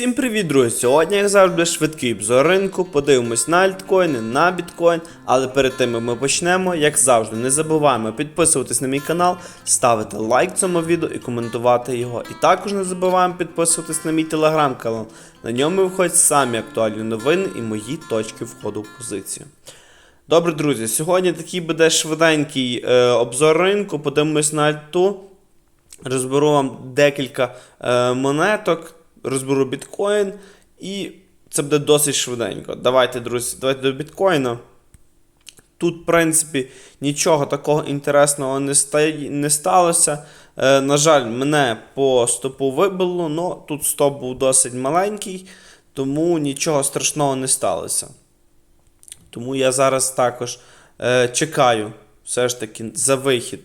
Всім привіт, друзі! Сьогодні, як завжди, швидкий обзор ринку. Подивимось на альткоїни, на біткоін. Але перед тим як ми почнемо, як завжди, не забуваємо підписуватись на мій канал, ставити лайк цьому відео і коментувати його. І також не забуваємо підписуватись на мій телеграм-канал. На ньому виходять самі актуальні новини і мої точки входу в позицію. Добре, друзі, сьогодні такий буде швиденький е, обзор ринку. Подивимось на альту. Розберу вам декілька е, монеток, розберу біткоін, і це буде досить швиденько. Давайте, друзі, давайте до біткоїна. Тут, в принципі, нічого такого інтересного не, не сталося. Е, на жаль, мене по стопу вибило, але тут стоп був досить маленький, тому нічого страшного не сталося. Тому я зараз також е, чекаю все ж таки за вихід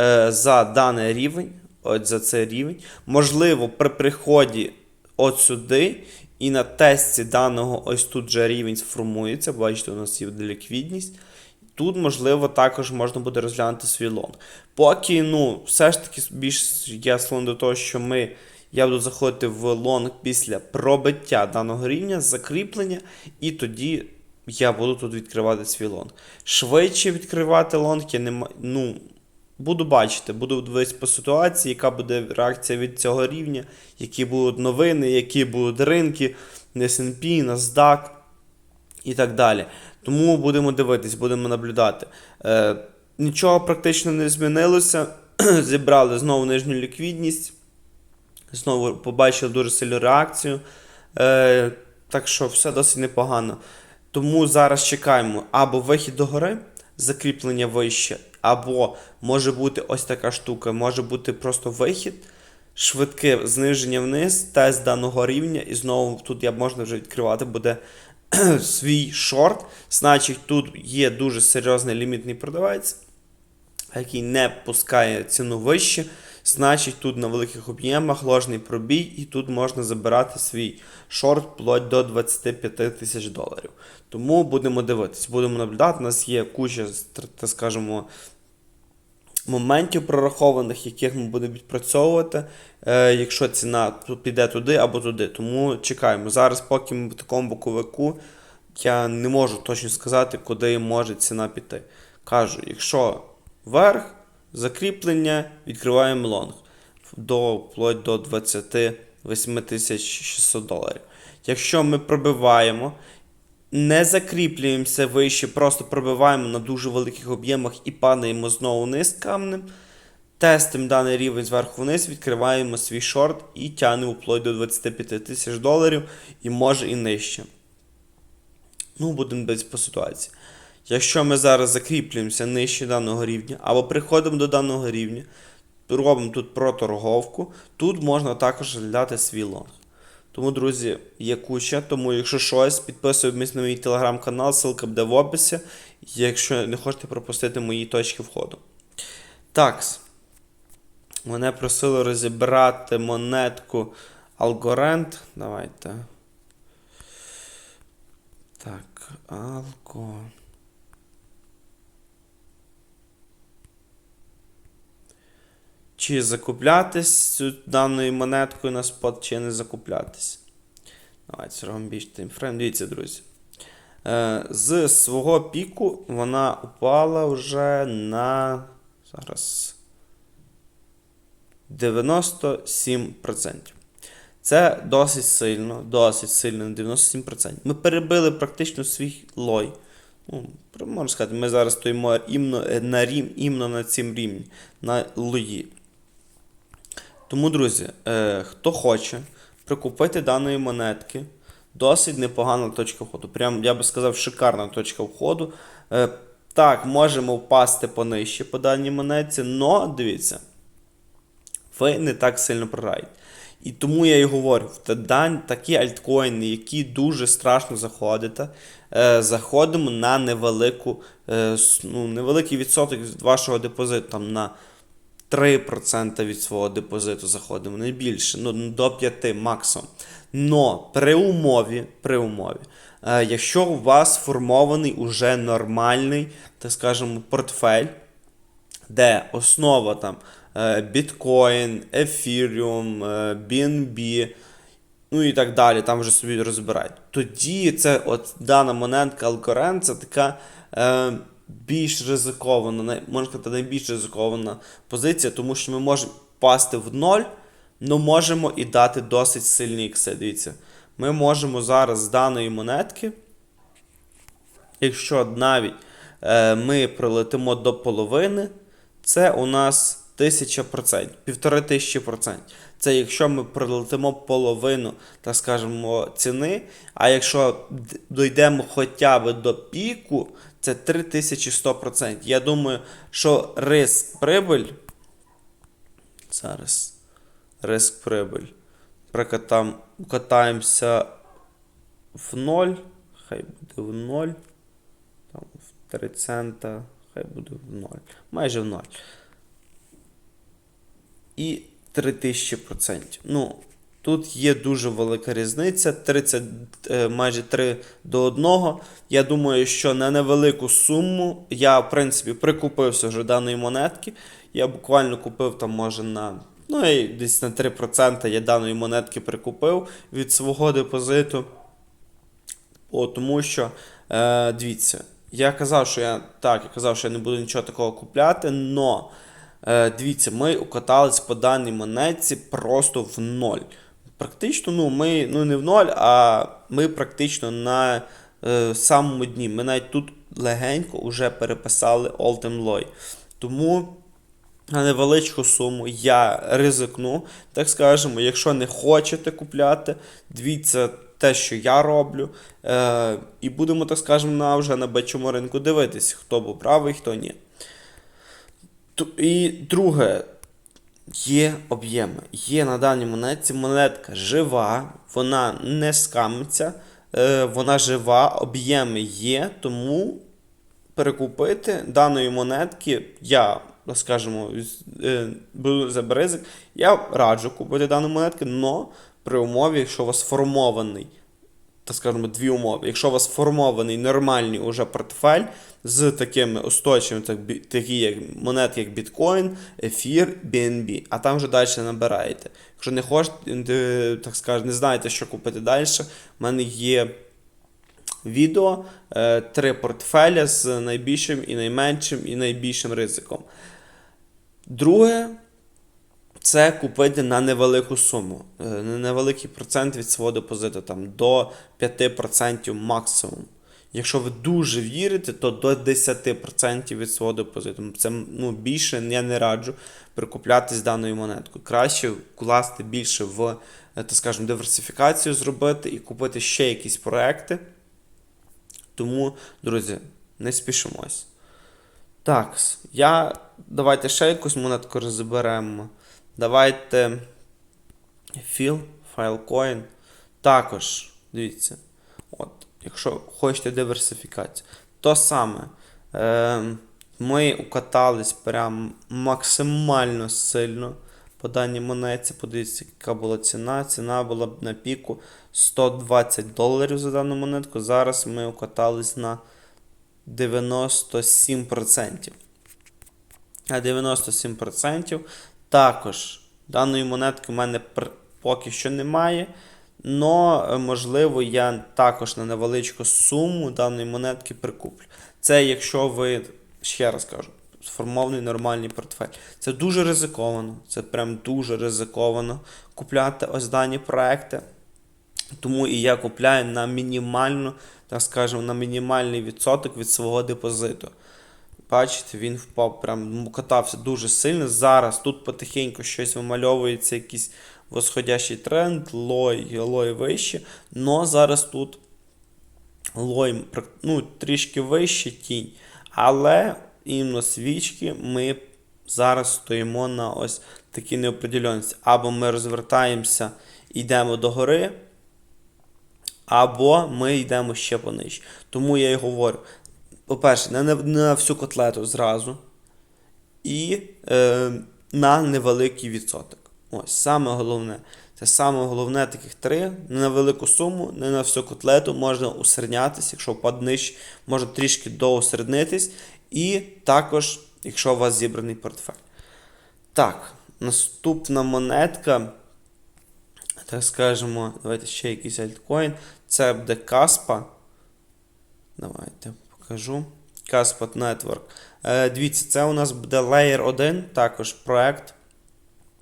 е, за даний рівень. От за цей рівень. Можливо, при приході от сюди і на тесті даного ось тут же рівень сформується. Бачите, у нас є ліквідність. Тут, можливо, також можна буде розглянути свій лонг. Поки, ну, все ж таки більш я склонний до того, що ми. Я буду заходити в лонг після пробиття даного рівня, закріплення, і тоді я буду тут відкривати свій лонг. Швидше відкривати лонг я не ну, буду бачити, буду дивитися по ситуації, яка буде реакція від цього рівня, які будуть новини, які будуть ринки, S&P, NASDAQ і так далі. Тому будемо дивитись, будемо наблюдати. Е, нічого практично не змінилося. Зібрали знову нижню ліквідність. Знову побачили дуже сильну реакцію. Е, так що все досить непогано. Тому зараз чекаємо або вихід до гори, закріплення вище, або може бути ось така штука, може бути просто вихід, швидке зниження вниз, тест даного рівня, і знову тут я можна вже відкривати буде свій шорт. Значить, тут є дуже серйозний лімітний продавець, який не пускає ціну вище. Значить, тут на великих об'ємах ложний пробій, і тут можна забирати свій шорт вплоть до 25 тисяч доларів. Тому будемо дивитись, будемо наблюдати. У нас є куча, так скажемо, моментів прорахованих, яких ми будемо відпрацьовувати, е, якщо ціна піде туди або туди. Тому чекаємо. Зараз, поки ми в такому боковику, я не можу точно сказати, куди може ціна піти. Кажу, якщо вверх, закріплення, відкриваємо лонг до вплоть до 28 600 доларів. Якщо ми пробиваємо, не закріплюємося вище, просто пробиваємо на дуже великих об'ємах і падаємо знову вниз камнем. Тестимо даний рівень зверху вниз, відкриваємо свій шорт і тягнемо вплоть до 25 тисяч доларів і може і нижче. Ну, будемо дивитися по ситуації. Якщо ми зараз закріплюємося нижче даного рівня, або приходимо до даного рівня, робимо тут проторговку, тут можна також розглядати свій лонг. Тому, друзі, є куча. Тому, якщо щось, підписуємось на мій телеграм-канал, ссылка буде в описі, якщо не хочете пропустити мої точки входу. Такс. Мене просили розібрати монетку Algorand. Давайте. Так, Алко. Чи закуплятись даною монеткою на спот, чи не закуплятись. Давайте зробимо більш таймфрейм. Дивіться, друзі. Е, з свого піку вона упала вже на. Зараз. 97%. Це досить сильно, досить сильно на 97%. Ми перебили практично свій лой. Ну, можна сказати, ми зараз стоїмо іменно на рім, іменно на цім рівні, на лої. Тому, друзі, е, хто хоче прикупити даної монетки, досить непогана точка входу. Прям, я би сказав, шикарна точка входу. Е, так, можемо впасти понижче по даній монетці, але дивіться, ви не так сильно програєте. І тому я і говорю, в дань такі альткоїни, які дуже страшно заходите, е, заходимо на невелику, е, ну, невеликий відсоток від вашого депозиту, там на 3% від свого депозиту заходимо, не більше, ну до 5 максимум. Но при умові, при умові, е, якщо у вас сформований уже нормальний, так скажемо, портфель, де основа там е, біткоін, ефіріум, е, BNB, ну і так далі, там вже собі розбирають. Тоді це от дана монетка Алкорен, це така е, більш ризикована, можна сказати, найбільш ризикована позиція, тому що ми можемо впасти в ноль, але можемо і дати досить сильні ікси. Дивіться, ми можемо зараз з даної монетки, якщо навіть е, ми прилетимо до половини, це у нас 1000%, півтори тисячі процентів. Це якщо ми прилетимо половину, так скажемо, ціни. А якщо дійдемо хоча б до піку, це 3100%. Я думаю, що риск прибиль. Зараз. Риск прибиль. Прокатам, катаємося в ноль. Хай буде в ноль. Там в 3 цента. Хай буде в ноль. Майже в ноль. І 3000%. Ну, тут є дуже велика різниця. 30, е, майже 3 до 1. Я думаю, що на невелику суму я, в принципі, прикупився вже даної монетки. Я буквально купив там, може, на. Ну, і десь на 3% я даної монетки прикупив від свого депозиту. О, тому що, е, дивіться, я казав, що я так, я казав, що я не буду нічого такого купляти, но дивіться, ми укатались по даній монетці просто в ноль. Практично, ну, ми ну, не в ноль, а ми практично на е, самому дні. Ми навіть тут легенько вже переписали All-Time. Тому на невеличку суму я ризикну, так скажемо, якщо не хочете купляти, дивіться те, що я роблю, е, і будемо, так скажемо, на вже на бечому ринку дивитись, хто був правий, хто ні. І друге, є об'єми. Є на даній монетці монетка жива, вона не скамиться, е, вона жива, об'єми є, тому перекупити даної монетки, я, скажімо, е, буду за ризик, я раджу купити дану монетку, але при умові, якщо у вас формований, так скажемо, дві умови. Якщо у вас формований нормальний уже портфель з такими устойчивими, так, такі як монети, як біткоін, ефір, BNB, а там вже далі набираєте. Якщо не хочете, так скажемо, не знаєте, що купити далі, в мене є відео, е, три портфеля з найбільшим і найменшим і найбільшим ризиком. Друге, це купити на невелику суму, е, на невеликий процент від свого депозиту, там до 5% максимум. Якщо ви дуже вірите, то до 10% від свого депозиту. Це ну, більше я не раджу прикуплятись даною монеткою. Краще вкласти більше в, е, так скажемо, диверсифікацію зробити і купити ще якісь проекти. Тому, друзі, не спішимось. Так, я. Давайте ще якусь монетку розберемо. Давайте. Філ, Filecoin. Також, дивіться. От, якщо хочете диверсифікацію. То саме. Е, ми укатались прям максимально сильно по даній монеті. Подивіться, яка була ціна. Ціна була на піку 120 доларів за дану монетку. Зараз ми укатались на 97%. А 97% також даної монетки в мене поки що немає. Но, е, можливо, я також на невеличку суму даної монетки прикуплю. Це якщо ви, ще раз кажу, сформований нормальний портфель. Це дуже ризиковано. Це прям дуже ризиковано купляти ось дані проекти. Тому і я купляю на мінімальну, так скажемо, на мінімальний відсоток від свого депозиту. Бачите, він впав, прям катався дуже сильно. Зараз тут потихеньку щось вимальовується, якийсь восходящий тренд, лой, лой вище. Но зараз тут лой ну, трішки вище тінь. Але іменно свічки ми зараз стоїмо на ось такій неопределеності. Або ми розвертаємося йдемо до гори, або ми йдемо ще понижче. Тому я і говорю: по-перше, на, на всю котлету зразу, і е, на невеликий відсоток. Ось саме головне. Це саме головне таких три. Не на велику суму, не на всю котлету, можна усереднятися, якщо впаде нижче, можна трішки доусереднитись. І також, якщо у вас зібраний портфель. Так, наступна монетка. так скажемо, давайте ще якийсь альткоін. Це буде Каспа. Давайте покажу. Каспа Network. Е, дивіться, це у нас буде Layer 1, також проект,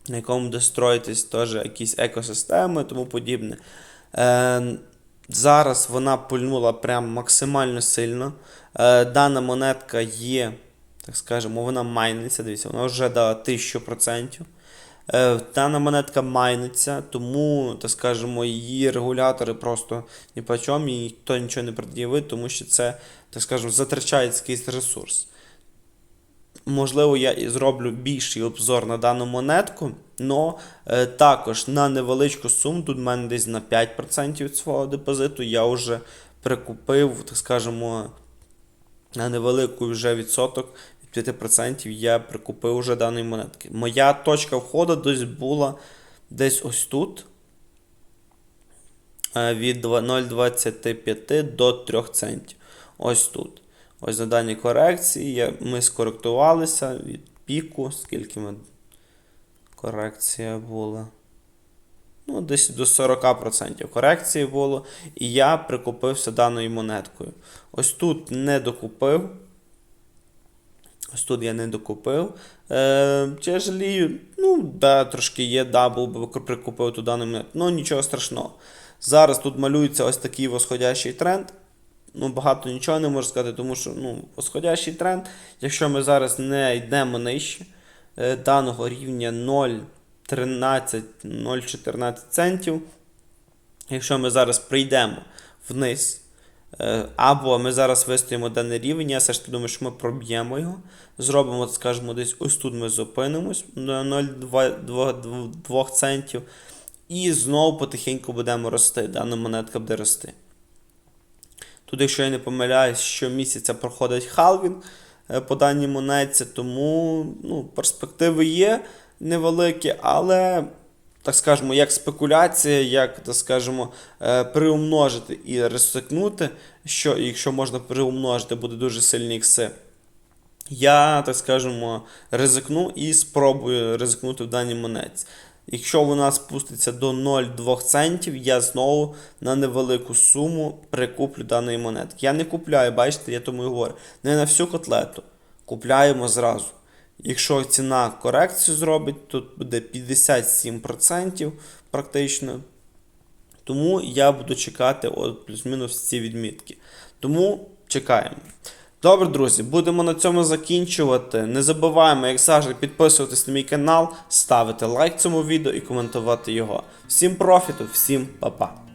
на якому буде строїтись теж якісь екосистеми тому подібне. Е, зараз вона пульнула прям максимально сильно. Е, дана монетка є, так скажемо, вона майниться. Дивіться, вона вже дала 1000%. Е, Дана монетка майниться, тому, так скажемо, її регулятори просто ні по чому, і ніхто нічого не пред'явить, тому що це, так скажемо, затрачає якийсь ресурс. Можливо, я і зроблю більший обзор на дану монетку, але також на невеличку суму, тут в мене десь на 5% від свого депозиту, я вже прикупив, так скажемо, на невеликий вже відсоток від 5% я прикупив вже даної монетки. Моя точка входу десь була десь ось тут. е, Від 0,25 до 3 центів. Ось тут. Ось на даній корекції ми скоректувалися від піку, скільки ми корекція була. Ну, десь до 40% корекції було. І я прикупився даною монеткою. Ось тут не докупив. Ось тут я не докупив. Е, чи жалію? Ну, да, трошки є, да, був би прикупив ту дану монету. Ну, нічого страшного. Зараз тут малюється ось такий восходящий тренд. Ну, багато нічого не можу сказати, тому що ну, восходящий тренд, якщо ми зараз не йдемо нижче е, даного рівня 0,13, 0,14 центів, якщо ми зараз прийдемо вниз, або ми зараз вистоїмо даний рівень, я все ж таки думаю, що ми проб'ємо його, зробимо, скажімо, десь ось тут ми зупинимось на 0,2 центів, і знову потихеньку будемо рости. Дана монетка буде рости. Тут, якщо я не помиляюсь, щомісяця проходить халвінг е, по даній монетці, тому ну, перспективи є невеликі, але, так скажемо, як спекуляція, як, так скажемо, е, приумножити і ризикнути, що якщо можна приумножити, буде дуже сильні ікси. Я, так скажемо, ризикну і спробую ризикнути в даній монетці. Якщо вона спуститься до 0,2 центів, я знову на невелику суму прикуплю даної монетки. Я не купляю, бачите, я тому і говорю, не на всю котлету. Купляємо зразу. Якщо ціна корекцію зробить, тут буде 57% практично. Тому я буду чекати от плюс-мінус ці відмітки. Тому чекаємо. Добре, друзі, будемо на цьому закінчувати. Не забуваємо, як завжди, підписуватись на мій канал, ставити лайк цьому відео і коментувати його. Всім профіту, всім па-па.